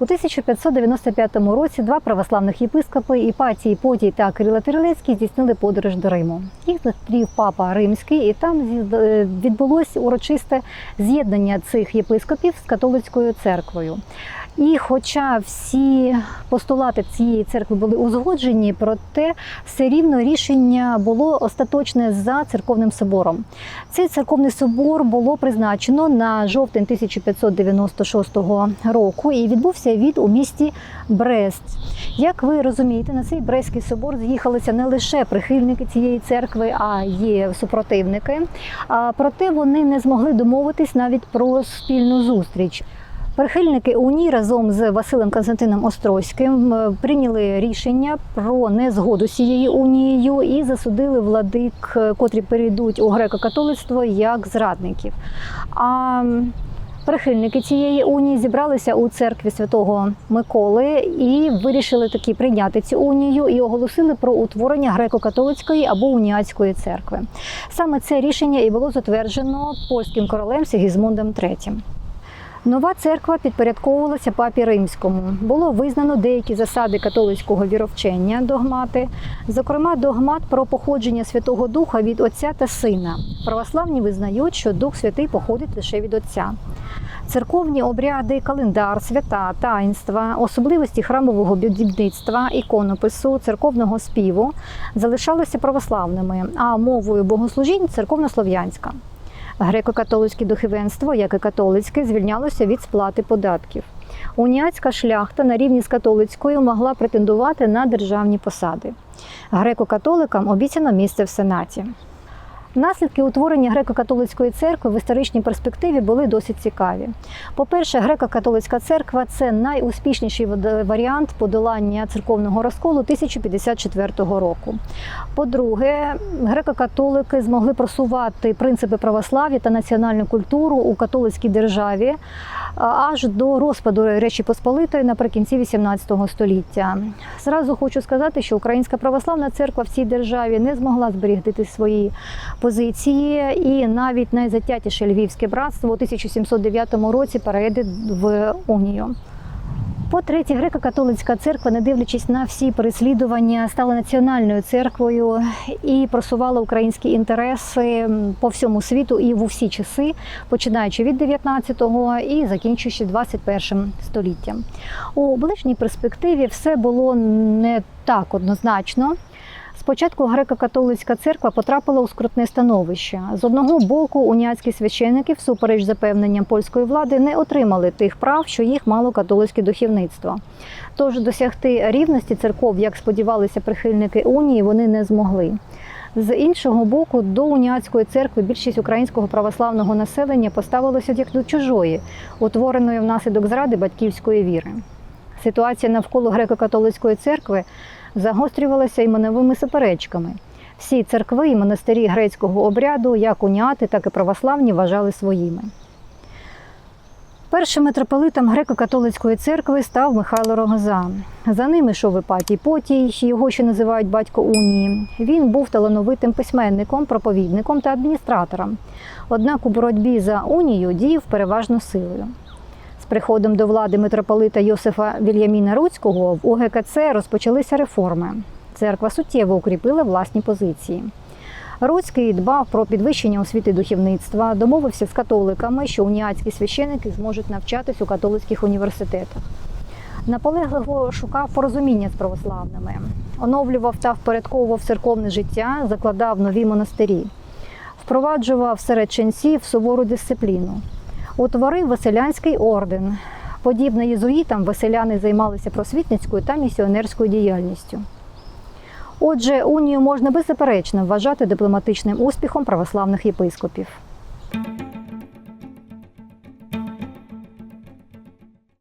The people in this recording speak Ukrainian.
У 1595 році два православних єпископи Іпатій Потій та Кирило Терлецький здійснили подорож до Риму. Їх зустрів папа Римський, і там е, відбулось урочисте з'єднання цих єпископів з католицькою церквою. І хоча всі постулати цієї церкви були узгоджені, проте все рівно рішення було остаточне за церковним собором. Цей церковний собор було призначено на жовтень 1596 року і відбувся від у місті Брест. Як ви розумієте, на цей Брестський собор з'їхалися не лише прихильники цієї церкви, а й супротивники. А проте вони не змогли домовитись навіть про спільну зустріч. Прихильники унії разом з Василем Константином Острозьким е, прийняли рішення про незгоду з цією унією і засудили владик, е, котрі перейдуть у греко-католицтво як зрадників. А прихильники цієї унії зібралися у церкві святого Миколи і вирішили таки прийняти цю унію і оголосили про утворення греко-католицької або уніатської церкви. Саме це рішення і було затверджено польським королем Сигізмундом III. Нова церква підпорядковувалася папі римському. Було визнано деякі засади католицького віровчення, догмати, зокрема, догмат про походження Святого Духа від Отця та Сина. Православні визнають, що Дух Святий походить лише від Отця. Церковні обряди, календар, свята, таїнства, особливості храмового будівництва, іконопису, церковного співу залишалися православними, а мовою богослужінь церковнослов'янська. Греко-католицьке духовенство, як і католицьке, звільнялося від сплати податків. Уніатська шляхта на рівні з католицькою могла претендувати на державні посади. Греко-католикам обіцяно місце в сенаті. Наслідки утворення греко-католицької церкви в історичній перспективі були досить цікаві. По-перше, греко-католицька церква це найуспішніший варіант подолання церковного розколу 1054 року. По-друге, греко-католики змогли просувати принципи православ'я та національну культуру у католицькій державі аж до розпаду Речі Посполитої наприкінці XVIII століття. Зразу хочу сказати, що Українська православна церква в цій державі не змогла зберегти свої позиції, і навіть найзатятіше Львівське братство у 1709 році перейде в унію. По-третє, греко-католицька церква, не дивлячись на всі переслідування, стала національною церквою і просувала українські інтереси по всьому світу і в усі часи, починаючи від 19-го і закінчуючи 21 століттям. У ближній перспективі все було не так однозначно. Спочатку греко-католицька церква потрапила у скрутне становище. З одного боку, уніатські священики, всупереч запевненням польської влади, не отримали тих прав, що їх мало католицьке духовництво. Тож досягти рівності церков, як сподівалися прихильники унії, вони не змогли. З іншого боку, до уніатської церкви більшість українського православного населення поставилося як до чужої, утвореної внаслідок зради батьківської віри. Ситуація навколо греко-католицької церкви загострювалася іменовими суперечками. Всі церкви і монастирі грецького обряду, як уніати, так і православні, вважали своїми. Першим митрополитом греко-католицької церкви став Михайло Рогоза. За ним ішов Іпатій Потій, його ще називають батько Унії. Він був талановитим письменником, проповідником та адміністратором. Однак у боротьбі за унію діяв переважно силою. Приходом до влади митрополита Йосифа Вільяміна Руцького в УГКЦ розпочалися реформи. Церква суттєво укріпила власні позиції. Руцький дбав про підвищення освіти духовництва, домовився з католиками, що уніатські священики зможуть навчатись у католицьких університетах. Наполегливо шукав порозуміння з православними, оновлював та впорядковував церковне життя, закладав нові монастирі, впроваджував серед ченців сувору дисципліну, утворив Василянський орден. Подібно єзуїтам, веселяни займалися просвітницькою та місіонерською діяльністю. Отже, унію можна беззаперечно вважати дипломатичним успіхом православних єпископів.